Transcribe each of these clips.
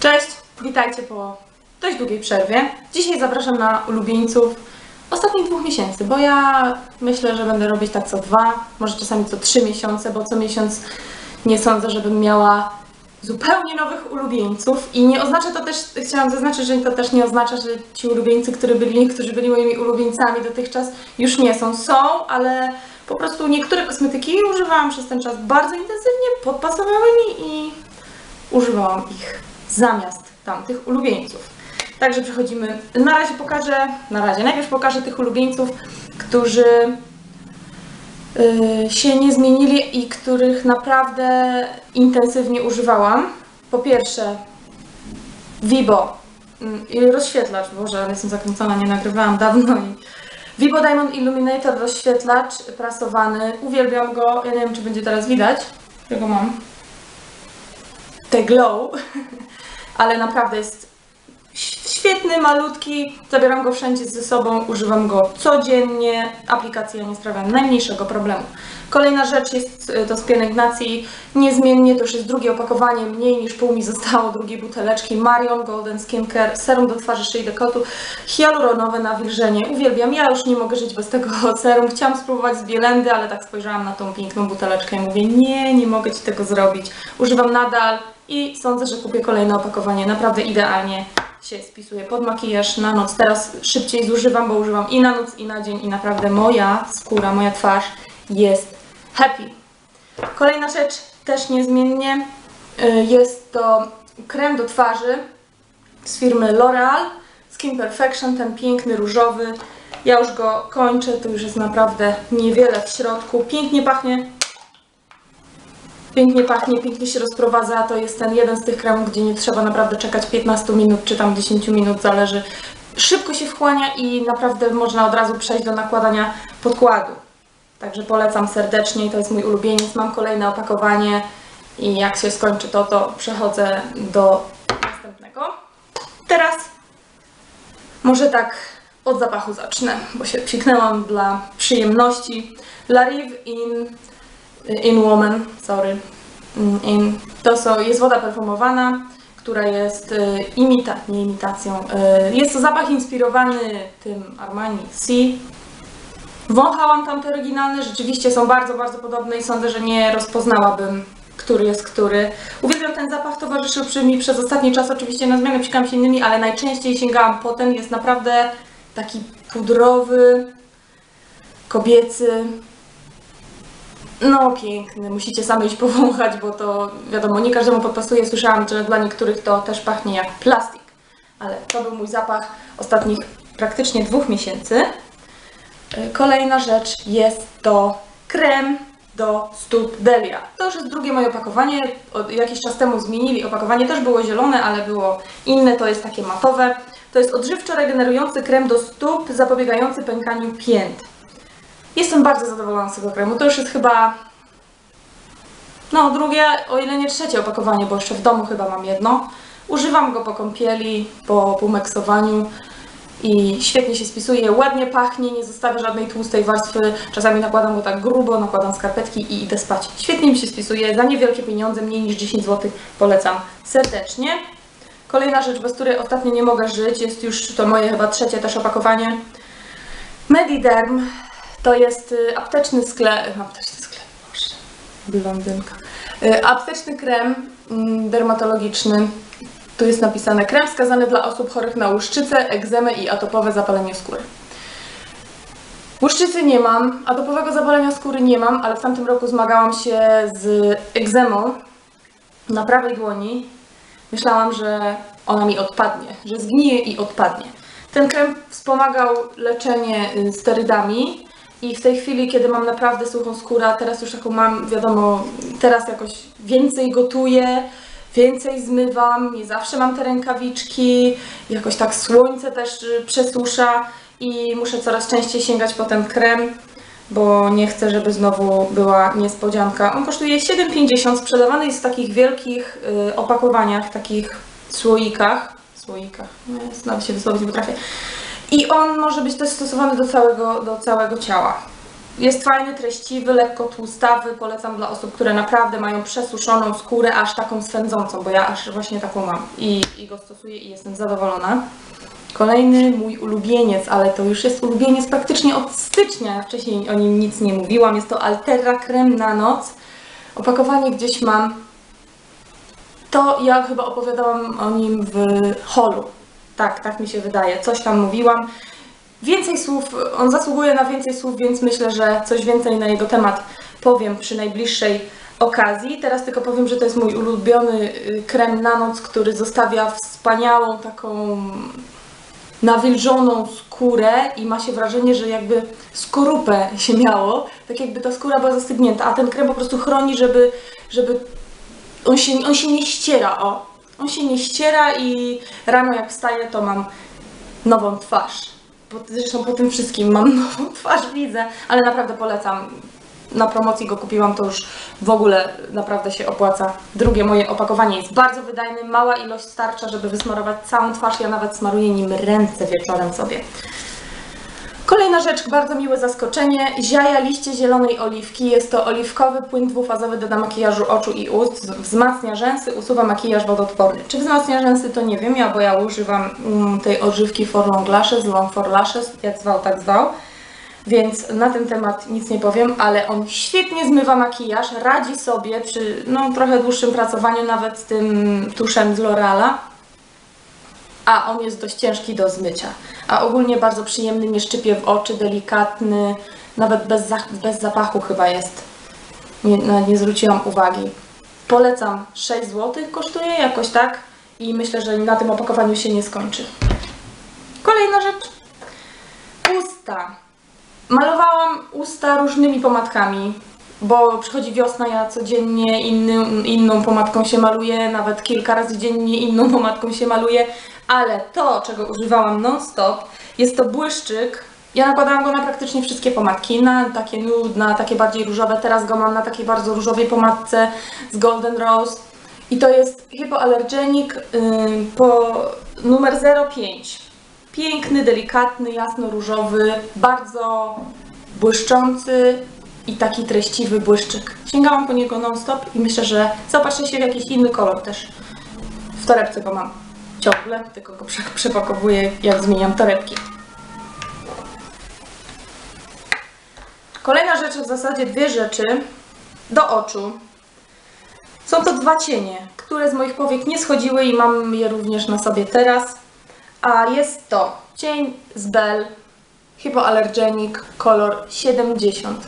Cześć, witajcie po dość długiej przerwie. Dzisiaj zapraszam na ulubieńców ostatnich dwóch miesięcy, bo ja myślę, że będę robić tak co dwa, może czasami co trzy miesiące, bo co miesiąc nie sądzę, żebym miała zupełnie nowych ulubieńców i nie oznacza to też, chciałam zaznaczyć, że to też nie oznacza, że ci ulubieńcy, którzy byli, którzy byli moimi ulubieńcami dotychczas już nie są. Są, ale po prostu niektóre kosmetyki używałam przez ten czas bardzo intensywnie, podpasowały mi i używałam ich zamiast tamtych ulubieńców. Także przechodzimy. Na razie pokażę, na razie najpierw pokażę tych ulubieńców, którzy y, się nie zmienili i których naprawdę intensywnie używałam. Po pierwsze, Vibo mm, i rozświetlacz, Boże, jestem zakręcona, nie nagrywałam dawno i Vibo Diamond Illuminator rozświetlacz prasowany, uwielbiam go, ja nie wiem czy będzie teraz widać, ja go mam. The Glow, ale naprawdę jest świetny, malutki, zabieram go wszędzie ze sobą, używam go codziennie, aplikacja nie sprawia najmniejszego problemu. Kolejna rzecz jest y, to z pielęgnacji, niezmiennie, to już jest drugie opakowanie, mniej niż pół mi zostało drugiej buteleczki, Marion Golden Skincare, serum do twarzy, szyi, dekoltu, hialuronowe nawilżenie, uwielbiam, ja już nie mogę żyć bez tego serum, chciałam spróbować z Bielendy, ale tak spojrzałam na tą piękną buteleczkę i mówię, nie, nie mogę Ci tego zrobić, używam nadal i sądzę, że kupię kolejne opakowanie, naprawdę idealnie się spisuje pod makijaż na noc. Teraz szybciej zużywam, bo używam i na noc, i na dzień i naprawdę moja skóra, moja twarz jest happy. Kolejna rzecz, też niezmiennie, y, jest to krem do twarzy z firmy L'Oreal Skin Perfection, ten piękny różowy. Ja już go kończę, to już jest naprawdę niewiele w środku. Pięknie pachnie, Pięknie pachnie, pięknie się rozprowadza. To jest ten jeden z tych kremów, gdzie nie trzeba naprawdę czekać 15 minut czy tam 10 minut, zależy. Szybko się wchłania i naprawdę można od razu przejść do nakładania podkładu. Także polecam serdecznie i to jest mój ulubieniec. Mam kolejne opakowanie i jak się skończy to, to przechodzę do następnego. Teraz może tak od zapachu zacznę, bo się psiknęłam dla przyjemności. La Rive in In Woman, sorry. Mm. To są, jest woda perfumowana, która jest y, imita, nie imitacją. Y, jest to zapach inspirowany tym Armani C. Wąchałam tamte oryginalne, rzeczywiście są bardzo, bardzo podobne i sądzę, że nie rozpoznałabym, który jest który. Uwielbiam ten zapach, towarzyszył przy mi przez ostatni czas, oczywiście na zmianę psikam się innymi, ale najczęściej sięgałam po ten, jest naprawdę taki pudrowy, kobiecy, no piękny, musicie sami iść powąchać, bo to wiadomo, nie każdemu podpasuje. Słyszałam, że dla niektórych to też pachnie jak plastik. Ale to był mój zapach ostatnich praktycznie dwóch miesięcy. Y, Kolejna rzecz jest to krem do stóp Delia. To już jest drugie moje opakowanie. Od jakiś czas temu zmienili opakowanie. Też było zielone, ale było inne. To jest takie matowe. To jest odżywczo regenerujący krem do stóp zapobiegający pękaniu pięt. Jestem bardzo zadowolona z tego kremu. To już jest chyba no drugie, o ile nie trzecie opakowanie, bo jeszcze w domu chyba mam jedno. Używam go po kąpieli, po pumeksowaniu i świetnie się spisuje, ładnie pachnie, nie zostawia żadnej tłustej warstwy. Czasami nakładam go tak grubo, nakładam skarpetki i idę spać. Świetnie mi się spisuje, za niewielkie pieniądze, mniej niż 10 zł, polecam serdecznie. Kolejna rzecz, bez której ostatnio nie mogę żyć, jest już to moje chyba trzecie też opakowanie. Mediderm to jest y, apteczny sklep, apteczny sklep, boże, blondynka. Y, Apteczny krem mm, dermatologiczny. Tu jest napisane krem wskazany dla osób chorych na łuszczycę, egzemę i atopowe zapalenie skóry. Łuszczycy nie mam, atopowego zapalenia skóry nie mam, ale w tamtym roku zmagałam się z egzemą na prawej dłoni. Myślałam, że ona mi odpadnie, że zgnije i odpadnie. Ten krem wspomagał leczenie y, sterydami i w tej chwili, kiedy mam naprawdę suchą skórę, teraz już taką mam, wiadomo, teraz jakoś więcej gotuję, więcej zmywam, nie zawsze mam te rękawiczki, jakoś tak słońce też y, przesusza i muszę coraz częściej sięgać po ten krem, bo nie chcę, żeby znowu była niespodzianka. On kosztuje 7,50, sprzedawany jest w takich wielkich y, opakowaniach, takich słoikach, słoikach, no, się wysłowić nie potrafię. I on może być też stosowany do całego, do całego ciała. Jest fajny, treściwy, lekko tłustawy. Polecam dla osób, które naprawdę mają przesuszoną skórę, aż taką swędzącą, bo ja aż właśnie taką mam i, i go stosuję i jestem zadowolona. Kolejny mój ulubieniec, ale to już jest ulubieniec praktycznie od stycznia. Ja wcześniej o nim nic nie mówiłam. Jest to Altera Krem na noc. Opakowanie gdzieś mam. To ja chyba opowiadałam o nim w holu. Tak, tak mi się wydaje. Coś tam mówiłam. Więcej słów, on zasługuje na więcej słów, więc myślę, że coś więcej na jego temat powiem przy najbliższej okazji. Teraz tylko powiem, że to jest mój ulubiony y, krem na noc, który zostawia wspaniałą taką nawilżoną skórę i ma się wrażenie, że jakby skorupę się miało, tak jakby ta skóra była zastygnięta, a ten krem po prostu chroni, żeby, żeby on się, on się nie ściera, o. On się nie ściera i rano jak wstaję, to mam nową twarz. Po, zresztą po tym wszystkim mam nową twarz, widzę, ale naprawdę polecam. Na promocji go kupiłam, to już w ogóle naprawdę się opłaca. Drugie moje opakowanie jest bardzo wydajne, mała ilość starcza, żeby wysmarować całą twarz. Ja nawet smaruję nim ręce wieczorem sobie. Kolejna rzecz, bardzo miłe zaskoczenie. Ziaja liście zielonej oliwki. Jest to oliwkowy płyn dwufazowy do makijażu oczu i ust. Wzmacnia rzęsy, usuwa makijaż wodoodporny. Czy wzmacnia rzęsy, to nie wiem, ja, bo ja używam mm, tej odżywki For Long Lashes, Long For Lashes, jak zwał, tak zwał. Więc na ten temat nic nie powiem, ale on świetnie zmywa makijaż, radzi sobie przy no, trochę dłuższym pracowaniu nawet z tym tuszem z L'Oreala a on jest dość ciężki do zmycia. A ogólnie bardzo przyjemny, nie szczypie w oczy, delikatny, nawet bez, za, bez zapachu chyba jest. Nie, no, nie zwróciłam uwagi. Polecam, 6 zł kosztuje jakoś tak i myślę, że na tym opakowaniu się nie skończy. Kolejna rzecz. Usta. Malowałam usta różnymi pomadkami, bo przychodzi wiosna, ja codziennie inną pomadką się maluję, nawet kilka razy dziennie inną pomadką się maluję, ale to, czego używałam non-stop, jest to błyszczyk. Ja nakładałam go na praktycznie wszystkie pomadki, na takie nude, na takie bardziej różowe. Teraz go mam na takiej bardzo różowej pomadce z Golden Rose. I to jest hypoallergenic yy, po numer 05. Piękny, delikatny, jasno-różowy, bardzo błyszczący i taki treściwy błyszczyk. Sięgałam po niego non-stop i myślę, że zobaczę się w jakiś inny kolor też. W torebce go mam ciągle, tylko go prze- przepakowuję jak zmieniam torebki. Kolejna rzecz, w zasadzie dwie rzeczy do oczu. Są to dwa cienie, które z moich powiek nie schodziły i mam je również na sobie teraz. A jest to cień z Bell Hypoallergenic kolor 70.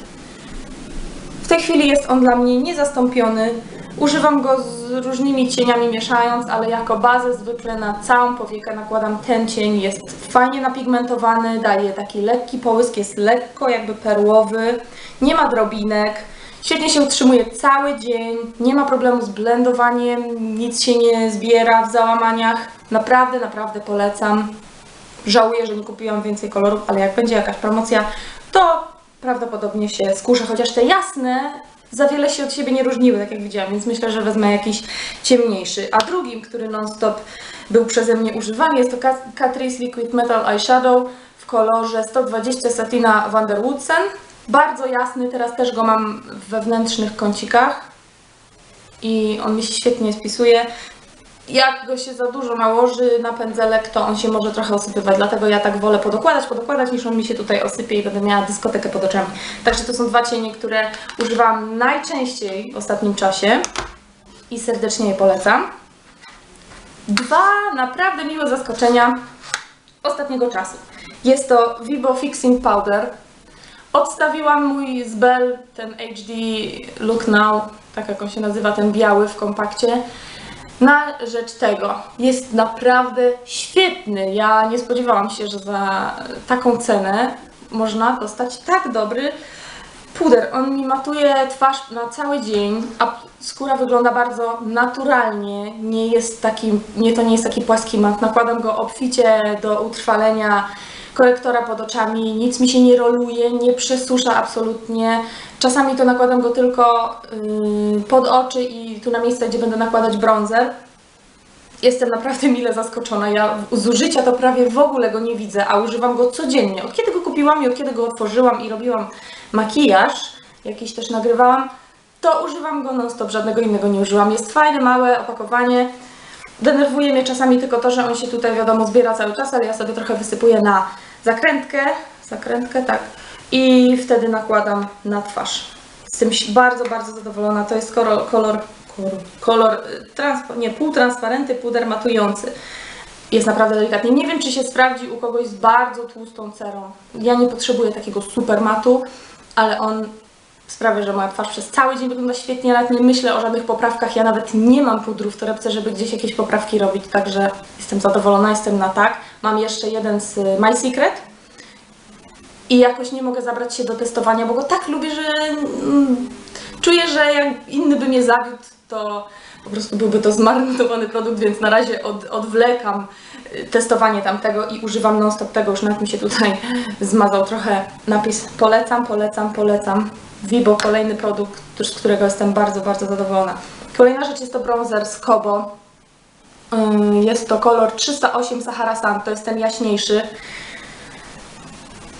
W tej chwili jest on dla mnie niezastąpiony. Używam go z różnymi cieniami mieszając, ale jako bazę zwykle na całą powiekę nakładam ten cień. Jest fajnie napigmentowany, daje taki lekki połysk, jest lekko jakby perłowy, nie ma drobinek. Świetnie się utrzymuje cały dzień, nie ma problemu z blendowaniem, nic się nie zbiera w załamaniach. Naprawdę, naprawdę polecam. Żałuję, że nie kupiłam więcej kolorów, ale jak będzie jakaś promocja, to prawdopodobnie się skuszę, chociaż te jasne za wiele się od siebie nie różniły, tak jak widziałam, więc myślę, że wezmę jakiś ciemniejszy. A drugim, który non-stop był przeze mnie używany, jest to Cat- Catrice Liquid Metal Eyeshadow w kolorze 120 Satina Van der Woodsen. Bardzo jasny, teraz też go mam w wewnętrznych kącikach i on mi się świetnie spisuje. Jak go się za dużo nałoży na pędzelek, to on się może trochę osypywać, dlatego ja tak wolę podokładać, podokładać, niż on mi się tutaj osypie i będę miała dyskotekę pod oczami. Także to są dwa cienie, które używam najczęściej w ostatnim czasie i serdecznie je polecam. Dwa naprawdę miłe zaskoczenia ostatniego czasu. Jest to Vibo Fixing Powder. Odstawiłam mój z Bell, ten HD Look Now, tak jak on się nazywa, ten biały w kompakcie, na rzecz tego. Jest naprawdę świetny. Ja nie spodziewałam się, że za taką cenę można dostać tak dobry puder. On mi matuje twarz na cały dzień, a skóra wygląda bardzo naturalnie. Nie jest taki, nie, to nie jest taki płaski mat. Nakładam go obficie do utrwalenia korektora pod oczami, nic mi się nie roluje, nie przesusza absolutnie. Czasami to nakładam go tylko yy, pod oczy i tu na miejsce, gdzie będę nakładać bronzer. Jestem naprawdę mile zaskoczona. Ja zużycia to prawie w ogóle go nie widzę, a używam go codziennie. Od kiedy go kupiłam i od kiedy go otworzyłam i robiłam makijaż, jakiś też nagrywałam, to używam go non-stop, żadnego innego nie użyłam. Jest fajne, małe opakowanie. Denerwuje mnie czasami tylko to, że on się tutaj wiadomo zbiera cały czas, ale ja sobie trochę wysypuję na zakrętkę, zakrętkę, tak, i wtedy nakładam na twarz. Jestem bardzo, bardzo zadowolona. To jest kolor, kolor, kolor, y, transpa- nie, półtransparenty, półdermatujący. Jest naprawdę delikatny. Nie wiem, czy się sprawdzi u kogoś z bardzo tłustą cerą. Ja nie potrzebuję takiego super matu, ale on sprawia, że moja twarz przez cały dzień wygląda świetnie, nawet nie myślę o żadnych poprawkach. Ja nawet nie mam pudru w torebce, żeby gdzieś jakieś poprawki robić, także jestem zadowolona, jestem na tak. Mam jeszcze jeden z y, My Secret i jakoś nie mogę zabrać się do testowania, bo go tak lubię, że mm, czuję, że jak inny by mnie zawiódł, to po prostu byłby to zmarnowany produkt, więc na razie od, odwlekam y, testowanie tamtego i używam non-stop tego. Już nawet mi się tutaj zmazał trochę napis polecam, polecam, polecam. Vibo, kolejny produkt, z którego jestem bardzo, bardzo zadowolona. Kolejna rzecz jest to bronzer z Kobo. Jest to kolor 308 Sahara Sand, to jest ten jaśniejszy.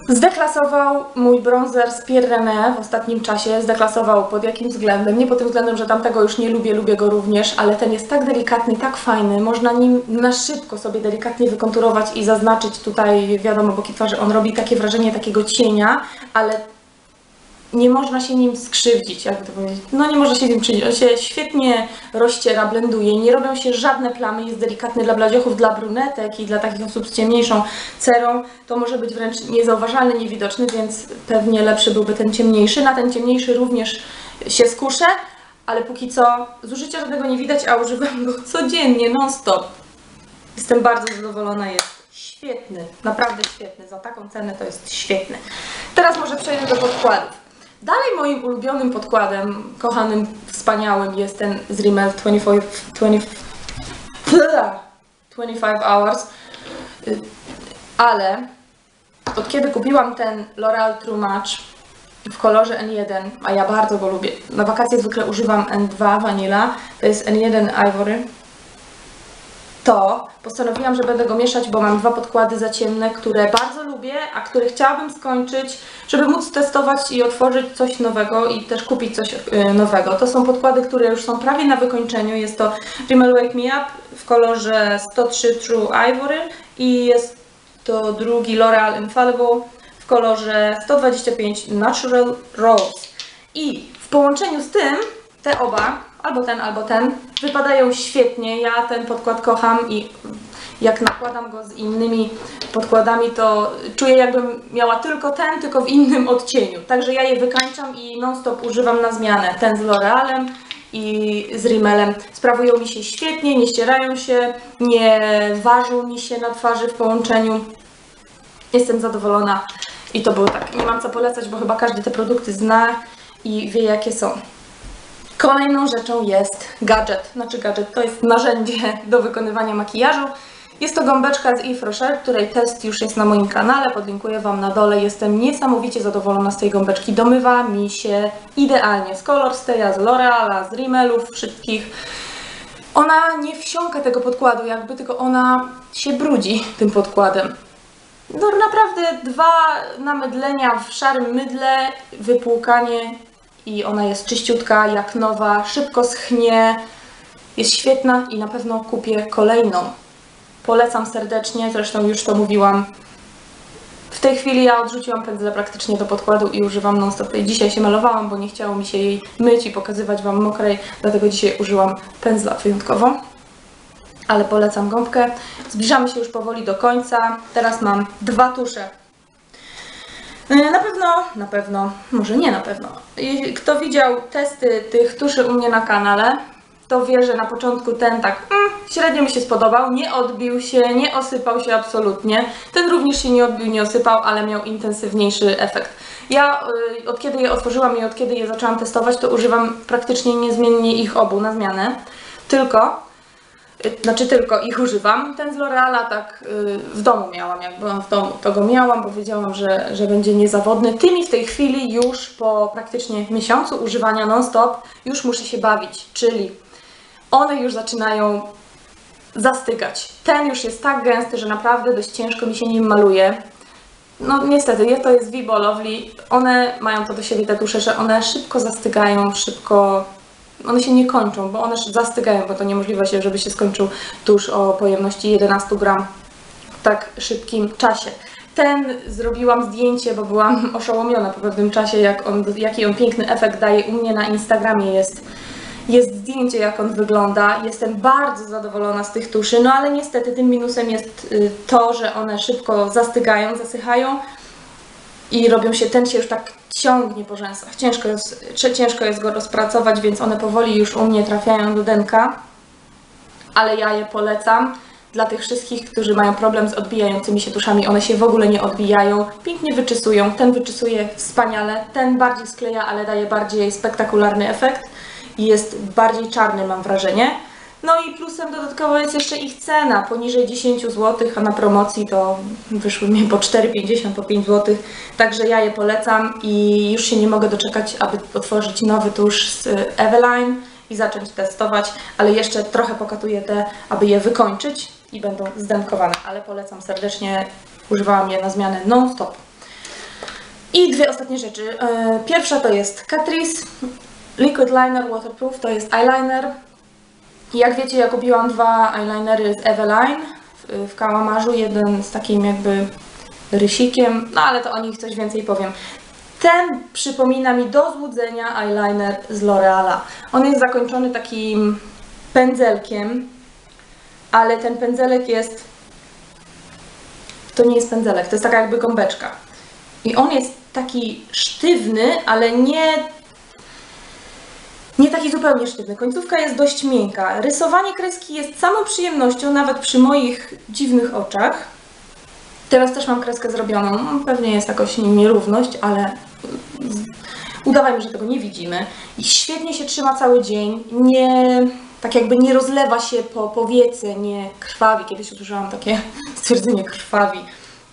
Zdeklasował mój bronzer z Pierre René w ostatnim czasie. Zdeklasował pod jakim względem? Nie pod tym względem, że tamtego już nie lubię, lubię go również, ale ten jest tak delikatny, tak fajny. Można nim na szybko sobie delikatnie wykonturować i zaznaczyć tutaj, wiadomo, boki twarzy. On robi takie wrażenie takiego cienia, ale nie można się nim skrzywdzić, jakby to powiedzieć. No nie można się nim czynić. On się świetnie rozciera, blenduje, nie robią się żadne plamy, jest delikatny dla bladziochów, dla brunetek i dla takich osób z ciemniejszą cerą. To może być wręcz niezauważalny, niewidoczny, więc pewnie lepszy byłby ten ciemniejszy. Na ten ciemniejszy również się skuszę, ale póki co zużycia żadnego nie widać, a używam go codziennie, non-stop. Jestem bardzo zadowolona, jest świetny, naprawdę świetny. Za taką cenę to jest świetny. Teraz może przejdę do podkładów. Dalej moim ulubionym podkładem, kochanym, wspaniałym jest ten z Rimmel 25, 20, 25 Hours. Y, Ale od kiedy kupiłam ten L'Oreal True Match w kolorze N1, a ja bardzo go lubię. Na wakacje zwykle używam N2 Vanilla, to jest N1 Ivory to postanowiłam, że będę go mieszać, bo mam dwa podkłady za ciemne, które bardzo lubię, a które chciałabym skończyć, żeby móc testować i otworzyć coś nowego i też kupić coś y, nowego. To są podkłady, które już są prawie na wykończeniu. Jest to Rimmel Wake Me Up w kolorze 103 True Ivory i jest to drugi L'Oreal Infallible w kolorze 125 Natural Rose. I w połączeniu z tym te oba albo ten, albo ten, wypadają świetnie. Ja ten podkład kocham i jak nakładam go z innymi podkładami, to czuję jakbym miała tylko ten, tylko w innym odcieniu. Także ja je wykańczam i non-stop używam na zmianę. Ten z L'Orealem i z Rimmelem. Sprawują mi się świetnie, nie ścierają się, nie ważą mi się na twarzy w połączeniu. Jestem zadowolona i to było tak. Nie mam co polecać, bo chyba każdy te produkty zna i wie jakie są. Kolejną rzeczą jest gadżet. Znaczy gadżet to jest narzędzie do wykonywania makijażu. Jest to gąbeczka z Yves Rocher, której test już jest na moim kanale, podlinkuję Wam na dole. Jestem niesamowicie zadowolona z tej gąbeczki. Domywa mi się idealnie z Color Staya, z L'Oreala, z Rimmelów wszystkich. Ona nie wsiąka tego podkładu jakby, tylko ona się brudzi tym podkładem. No naprawdę dwa namydlenia w szarym mydle, wypłukanie i ona jest czyściutka, jak nowa, szybko schnie, jest świetna i na pewno kupię kolejną. Polecam serdecznie, zresztą już to mówiłam. W tej chwili ja odrzuciłam pędzle praktycznie do podkładu i używam non-stop. Dzisiaj się malowałam, bo nie chciało mi się jej myć i pokazywać Wam mokrej, dlatego dzisiaj użyłam pędzla wyjątkowo. Ale polecam gąbkę. Zbliżamy się już powoli do końca. Teraz mam dwa tusze na pewno, na pewno, może nie na pewno. Kto widział testy tych tuszy u mnie na kanale, to wie, że na początku ten tak mm, średnio mi się spodobał, nie odbił się, nie osypał się absolutnie. Ten również się nie odbił, nie osypał, ale miał intensywniejszy efekt. Ja y, od kiedy je otworzyłam i od kiedy je zaczęłam testować, to używam praktycznie niezmiennie ich obu na zmianę. Tylko znaczy tylko ich używam. Ten z L'Oreala tak y, w domu miałam, jak byłam w domu, to go miałam, bo wiedziałam, że, że będzie niezawodny. Tymi w tej chwili już po praktycznie miesiącu używania non-stop już muszę się bawić, czyli one już zaczynają zastygać. Ten już jest tak gęsty, że naprawdę dość ciężko mi się nim maluje. No niestety, to jest Vibo Lovely. One mają to do siebie te tusze, że one szybko zastygają, szybko... One się nie kończą, bo one zastygają, bo to niemożliwe się, żeby się skończył tusz o pojemności 11 gram w tak szybkim czasie. Ten zrobiłam zdjęcie, bo byłam oszołomiona po pewnym czasie, jak on, jaki on piękny efekt daje. U mnie na Instagramie jest, jest zdjęcie, jak on wygląda. Jestem bardzo zadowolona z tych tuszy, no ale niestety tym minusem jest y, to, że one szybko zastygają, zasychają i robią się, ten się już tak ciągnie po rzęsach. Ciężko jest, ciężko jest go rozpracować, więc one powoli już u mnie trafiają do denka ale ja je polecam dla tych wszystkich, którzy mają problem z odbijającymi się tuszami. One się w ogóle nie odbijają, pięknie wyczysują. Ten wyczysuje wspaniale, ten bardziej skleja, ale daje bardziej spektakularny efekt i jest bardziej czarny, mam wrażenie. No i plusem dodatkowo jest jeszcze ich cena, poniżej 10 zł, a na promocji to wyszły mi po 4,50, po 5 zł. Także ja je polecam i już się nie mogę doczekać, aby otworzyć nowy tusz z Eveline i zacząć testować, ale jeszcze trochę pokatuję te, aby je wykończyć i będą zdenkowane, ale polecam serdecznie, używałam je na zmianę non-stop. I dwie ostatnie rzeczy. E, Pierwsza to jest Catrice Liquid Liner Waterproof, to jest eyeliner. Jak wiecie, ja kupiłam dwa eyelinery z Eveline w, kałamarzu, jeden z takim jakby rysikiem, no ale to o nich coś więcej powiem. Ten przypomina mi do złudzenia eyeliner z L'Oreala. On jest zakończony takim pędzelkiem, ale ten pędzelek jest. To nie jest pędzelek, to jest taka jakby gąbeczka. I on jest taki sztywny, ale nie. Nie taki zupełnie sztywny. Końcówka jest dość miękka. Rysowanie kreski jest samą przyjemnością, nawet przy moich dziwnych oczach. Teraz też mam kreskę zrobioną. Pewnie jest jakoś nierówność, ale udawajmy, że tego nie widzimy. I świetnie się trzyma cały dzień. Nie, tak jakby nie rozlewa się po powiece, nie krwawi. Kiedyś usłyszałam takie stwierdzenie krwawi,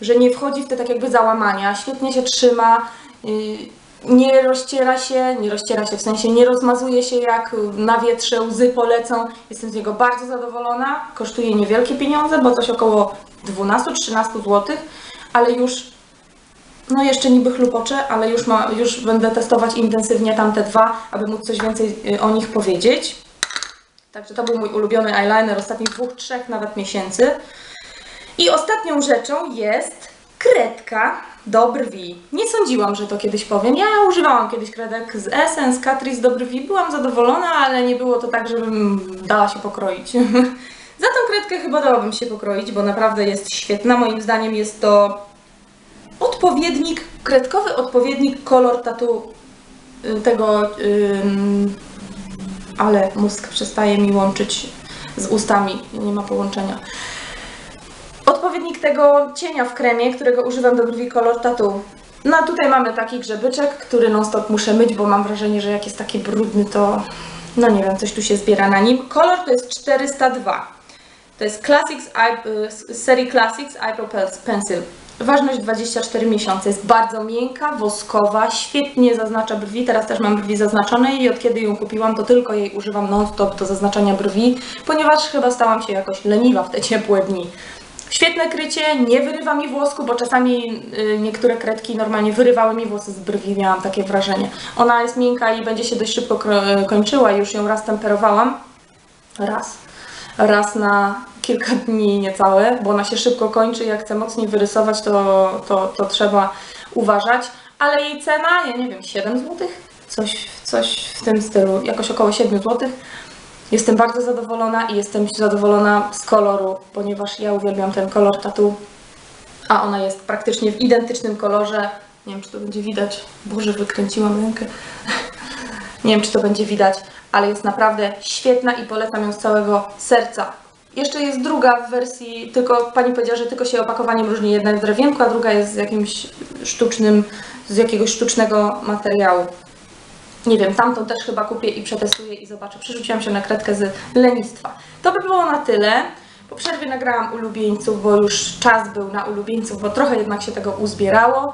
że nie wchodzi w te tak jakby załamania. Świetnie się trzyma. yy, Nie rozciera się, nie rozciera się w sensie, nie rozmazuje się jak na wietrze łzy polecą. Jestem z niego bardzo zadowolona. Kosztuje niewielkie pieniądze, bo coś około 12-13 zł, ale już no jeszcze niby chlupocze, ale już, ma, już będę testować intensywnie tamte dwa, aby móc coś więcej y, o nich powiedzieć. Także to był mój ulubiony eyeliner ostatnich dwóch, trzech nawet miesięcy. I ostatnią rzeczą jest kredka do brwi. Nie sądziłam, że to kiedyś powiem. Ja używałam kiedyś kredek z Essence, Catrice do brwi. Byłam zadowolona, ale nie było to tak, żebym dała się pokroić. Za tą kredkę chyba dałabym się pokroić, bo naprawdę jest świetna. Moim zdaniem jest to odpowiednik, kredkowy odpowiednik kolor tatu y, tego, ym, ale mózg przestaje mi łączyć z ustami, nie ma połączenia. Odpowiednik tego cienia w kremie, którego używam do brwi kolor tatu. No a tutaj mamy taki grzebyczek, który non stop muszę myć, bo mam wrażenie, że jak jest taki brudny, to no nie wiem, coś tu się zbiera na nim. Kolor to jest 402. To jest Classics, Eye- serii Classics Eyebrow Pencil. Ważność 24 miesiące. Jest bardzo miękka, woskowa, świetnie zaznacza brwi. Teraz też mam brwi zaznaczone i od kiedy ją kupiłam, to tylko jej używam non-stop do zaznaczania brwi, ponieważ chyba stałam się jakoś leniwa w te ciepłe dni. Świetne krycie, nie wyrywa mi włosku, bo czasami y, niektóre kredki normalnie wyrywały mi włosy z brwi, miałam takie wrażenie. Ona jest miękka i będzie się dość szybko kro- kończyła, już ją raz temperowałam. Raz. Raz na kilka dni niecałe, bo ona się szybko kończy. Jak chcę mocniej wyrysować, to, to, to trzeba uważać. Ale jej cena, ja nie wiem, 7 zł? Coś, coś w tym stylu, jakoś około 7 zł. Jestem bardzo zadowolona i jestem zadowolona z koloru, ponieważ ja uwielbiam ten kolor tatu, a ona jest praktycznie w identycznym kolorze. Nie wiem, czy to będzie widać. Boże, wykręciłam rękę. Nie wiem, czy to będzie widać, ale jest naprawdę świetna i polecam ją z całego serca. Jeszcze jest druga w wersji, tylko pani powiedziała, że tylko się opakowaniem różni. Jedna jest drewienku, a druga jest z jakimś sztucznym, z jakiegoś sztucznego materiału. Nie wiem, tamtą też chyba kupię i przetestuję i zobaczę. Przerzuciłam się na kredkę z lenistwa. To by było na tyle. Po przerwie nagrałam ulubieńców, bo już czas był na ulubieńców, bo trochę jednak się tego uzbierało.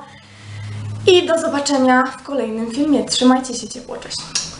I do zobaczenia w kolejnym filmie. Trzymajcie się ciepło, cześć.